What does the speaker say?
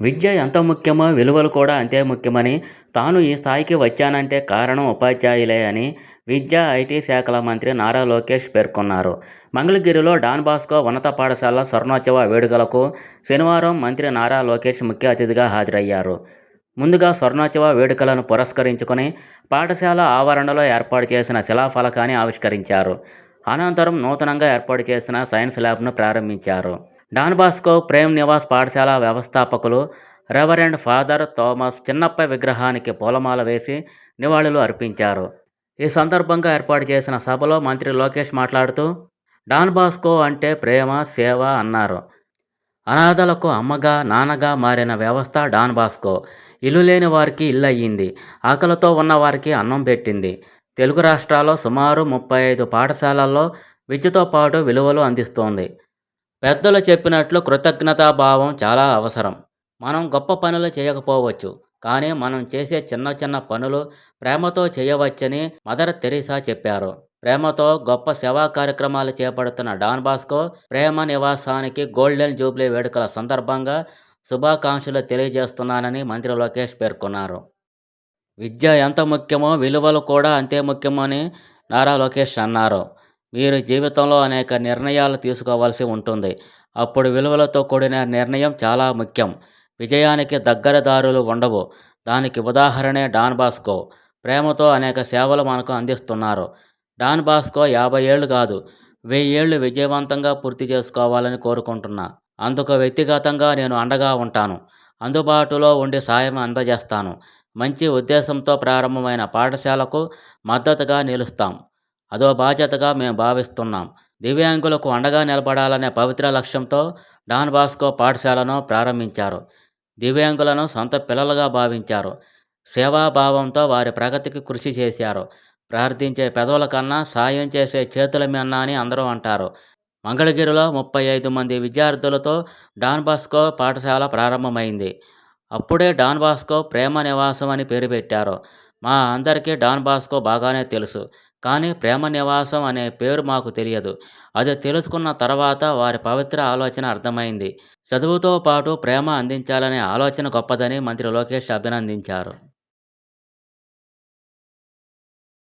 విద్య ఎంత ముఖ్యమో విలువలు కూడా అంతే ముఖ్యమని తాను ఈ స్థాయికి వచ్చానంటే కారణం ఉపాధ్యాయులే అని విద్యా ఐటీ శాఖల మంత్రి నారా లోకేష్ పేర్కొన్నారు. మంగళగిరిలో డాన్ బాస్కో ఉన్నత పాఠశాల స్వర్ణోత్సవ వేడుకలకు శనివారం మంత్రి నారా లోకేష్ ముఖ్య అతిథిగా హాజరయ్యారు. ముందుగా స్వర్ణోత్సవ వేడుకలను పురస్కరించుకొని పాఠశాల ఆవరణలో ఏర్పాటు చేసిన శిలాఫలకాన్ని ఆవిష్కరించారు. అనంతరం నూతనంగా ఏర్పాటు చేసిన సైన్స్ ల్యాబ్ను ప్రారంభించారు. డాన్ బాస్కో ప్రేమ్ నివాస్ పాఠశాల వ్యవస్థాపకులు రెవరెండ్ ఫాదర్ థోమస్ చిన్నప్ప విగ్రహానికి పూలమాల వేసి నివాళులు అర్పించారు. ఈ సందర్భంగా ఏర్పాటు చేసిన సభలో మంత్రి లోకేష్ మాట్లాడుతూ డాన్ బాస్కో అంటే ప్రేమ సేవ అన్నారు. అనాథలకు అమ్మగా నాన్నగా మారిన వ్యవస్థ డాన్ బాస్కో. ఇల్లు లేని వారికి ఇల్లు అయ్యింది ఆకలితో ఉన్న వారికి అన్నం పెట్టింది. తెలుగు రాష్ట్రాల్లో సుమారు ముప్పై ఐదు పాఠశాలల్లో విద్యతో పాటు విలువలు అందిస్తోంది. పెద్దలు చెప్పినట్లు కృతజ్ఞతాభావం చాలా అవసరం. మనం గొప్ప పనులు చేయకపోవచ్చు. కానీ మనం చేసే చిన్న చిన్న పనులు ప్రేమతో చేయవచ్చని మదర్ తెరీసా చెప్పారు. ప్రేమతో గొప్ప సేవా కార్యక్రమాలు చేపడుతున్న డాన్ బాస్కో ప్రేమ నివాసానికి గోల్డెన్ జూబ్లీ వేడుకల సందర్భంగా శుభాకాంక్షలు తెలియజేస్తున్నానని మంత్రి లోకేష్ పేర్కొన్నారు. విద్య ఎంత ముఖ్యమో విలువలు కూడా అంతే ముఖ్యమని నారా లోకేష్ అన్నారు. మీరు జీవితంలో అనేక నిర్ణయాలు తీసుకోవాల్సి ఉంటుంది. అప్పుడు విలువలతో కూడిన నిర్ణయం చాలా ముఖ్యం. విజయానికి దగ్గర దారులు ఉండవు. దానికి ఉదాహరణే డాన్ బాస్కో. ప్రేమతో అనేక సేవలు మనకు అందిస్తున్నారు. డాన్ బాస్కో యాభై ఏళ్ళు కాదు. వెయ్యి ఏళ్ళు విజయవంతంగా పూర్తి చేసుకోవాలని కోరుకుంటున్నా. అందుకు వ్యక్తిగతంగా నేను అండగా ఉంటాను. అందుబాటులో ఉండి సాయం అందజేస్తాను. మంచి ఉద్దేశంతో ప్రారంభమైన పాఠశాలకు మద్దతుగా నిలుస్తాం. అదో బాధ్యతగా మేము భావిస్తున్నాం. దివ్యాంగులకు అండగా నిలబడాలనే పవిత్ర లక్ష్యంతో డాన్ బాస్కో పాఠశాలను ప్రారంభించారు. దివ్యాంగులను సొంత పిల్లలుగా భావించారు. సేవాభావంతో వారి ప్రగతికి కృషి చేశారు. ప్రార్థించే పెదవుల కన్నా సాయం చేసే చేతుల మిన్న అని అందరూ అంటారు. మంగళగిరిలో ముప్పై ఐదు మంది విద్యార్థులతో డాన్ బాస్కో పాఠశాల ప్రారంభమైంది. అప్పుడే డాన్ బాస్కో ప్రేమ నివాసం అని పేరు పెట్టారు. మా అందరికీ డాన్ బాస్కో బాగానే తెలుసు. కానీ ప్రేమ నివాసం అనే పేరు మాకు తెలియదు. అది తెలుసుకున్న తర్వాత వారి పవిత్ర ఆలోచన అర్థమైంది. చదువుతో పాటు ప్రేమ అందించాలనే ఆలోచన గొప్పదని మంత్రి లోకేష్ అభినందించారు.